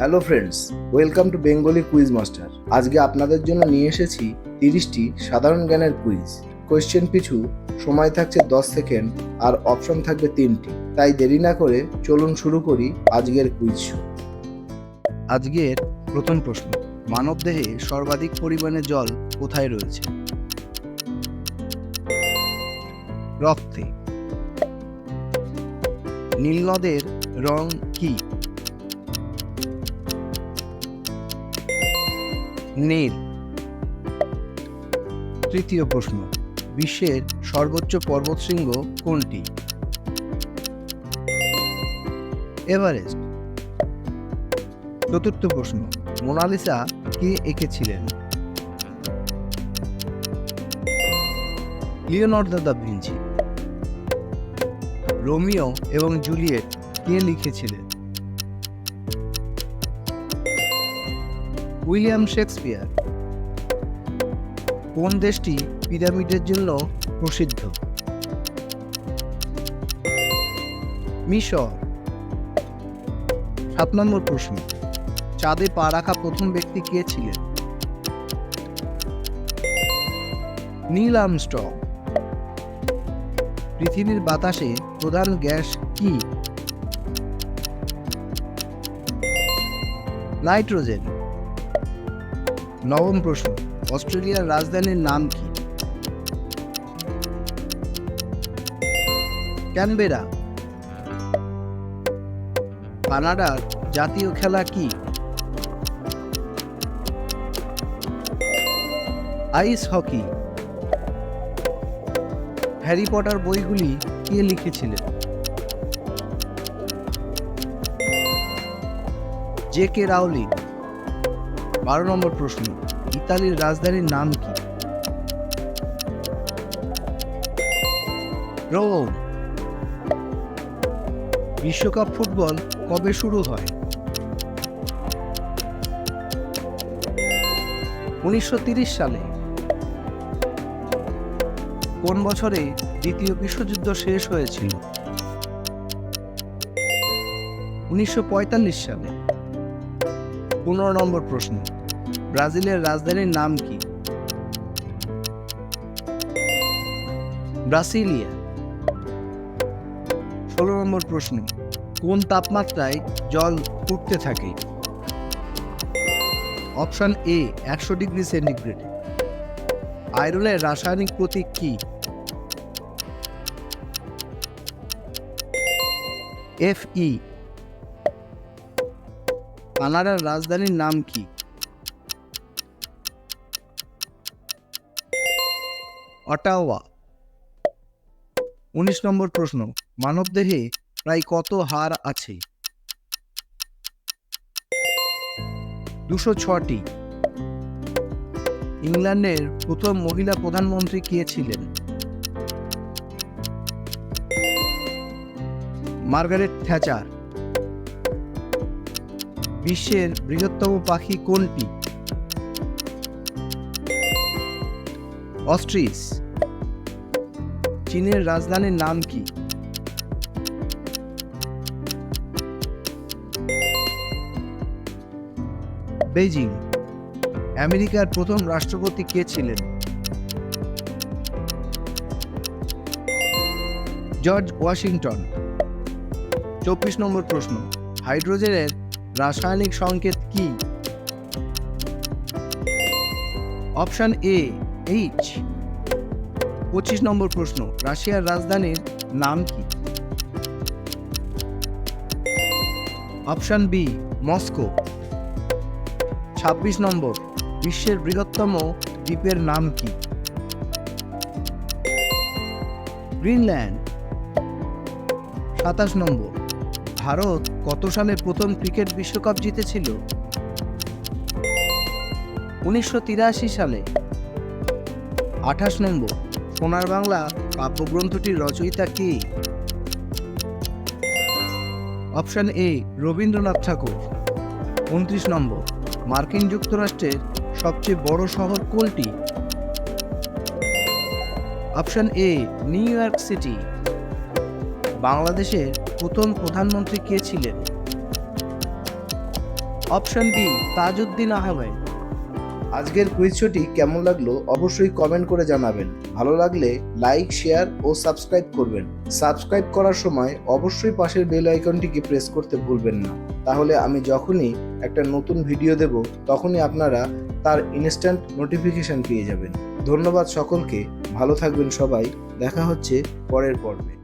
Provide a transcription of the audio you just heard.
Hello friends welcome to Bengali quiz master আজকে আপনাদের জন্য নিয়ে এসেছি তিরিশটি সাধারণ জ্ঞানের কুইজ কোয়েশ্চেন পিছু সময় থাকছে দশ সেকেন্ড আর অপশন থাকবে তিনটি। তাই দেরি না করে চলুন শুরু করি আজকের কুইজ শো আজকের প্রথম প্রশ্ন মানবদেহে সর্বাধিক পরিমাণে জল কোথায় রয়েছে? রক্তে। নীলনদের রং নীল। তৃতীয় প্রশ্ন, বিশ্বের সর্বোচ্চ পর্বতশৃঙ্গ কোনটি? এভারেস্ট। চতুর্থ প্রশ্ন, মোনালিসা কে এঁকেছিলেন? Leonardo da Vinci. রোমিও এবং জুলিয়েট কে লিখেছিলেন? William Shakespeare. কোন দেশটি পিরামিডের জন্য প্রসিদ্ধ? মিশর। সাত নম্বর প্রশ্ন, চাঁদে পা রাখা প্রথম ব্যক্তি কে ছিলেন? Neil Armstrong. পৃথিবীর বাতাসে প্রধান গ্যাস কি? নাইট্রোজেন। নবম প্রশ্ন, অস্ট্রেলিয়ার রাজধানীর নাম কি? ক্যানবেরা। কানাডার জাতীয় খেলা কি? Ice hockey. হ্যারি পটার বইগুলি কে লিখেছিলেন? J K Rowling. বারো নম্বর প্রশ্ন, ইতালির রাজধানীর নাম কি? বিশ্বকাপ ফুটবল কবে শুরু হয়? উনিশশো সালে। কোন বছরে দ্বিতীয় বিশ্বযুদ্ধ শেষ হয়েছিল? উনিশশো পঁয়তাল্লিশ সালে। পনেরো নম্বর প্রশ্ন, ব্রাজিলের রাজধানীর নাম কি? ব্রাসিলিয়া। ষোলো নম্বর প্রশ্ন, কোন তাপমাত্রায় জল ফুটতে থাকে? অপশন এ, একশো ডিগ্রি সেন্টিগ্রেড। আয়রনের রাসায়নিক প্রতীক কি? F E. কানাডার রাজধানীর নাম কি? অটাওয়া। উনিশ নম্বর প্রশ্ন, মানবদেহে প্রায় কত হাড় আছে? দুশো ছটি। ইংল্যান্ডের প্রথম মহিলা প্রধানমন্ত্রী কে ছিলেন? Margaret Thatcher. বিশ্বের বৃহত্তম পাখি কোনটি? অস্ট্রিচ। চীনের রাজধানীর নাম কি? বেজিং আমেরিকার প্রথম রাষ্ট্রপতি কে ছিলেন? George Washington. চব্বিশ নম্বর প্রশ্ন। হাইড্রোজেনের রাসায়নিক সংকেত কি? অপশন এ এইচ পঁচিশ নম্বর প্রশ্ন, রাশিয়ার রাজধানীর নাম কি? Option B Moscow. ছাব্বিশ নম্বর, বিশ্বের বৃহত্তম দ্বীপের নাম কি? গ্রিনল্যান্ড। সাতাশ নম্বর ভারত কত সালে প্রথম ক্রিকেট বিশ্বকাপ জিতেছিল? উনিশশো তিরাশি সালে। আঠাশ নম্বর, সোনার বাংলা কাব্যগ্রন্থটির রচয়িতা কে? অপশন এ, রবীন্দ্রনাথ ঠাকুর। উনত্রিশ নম্বর, মার্কিন যুক্তরাষ্ট্রের সবচেয়ে বড় শহর কোনটি? Option A, New York City. বাংলাদেশের প্রথম প্রধানমন্ত্রী কে ছিলেন? Option B, Tajuddin Ahmed. আজকের কুইজ শোটি কেমন লাগল অবশ্যই কমেন্ট করে জানাবেন। ভালো লাগলে লাইক শেয়ার ও সাবস্ক্রাইব করবেন। সাবস্ক্রাইব করার সময় অবশ্যই পাশের বেল আইকনটিকে প্রেস করতে ভুলবেন না। তাহলে আমি যখনই একটা নতুন ভিডিও দেব, তখনই আপনারা তার ইনস্ট্যান্ট নোটিফিকেশন পেয়ে যাবেন। ধন্যবাদ সকলকে, ভালো থাকবেন সবাই, দেখা হচ্ছে পরের পর্বে।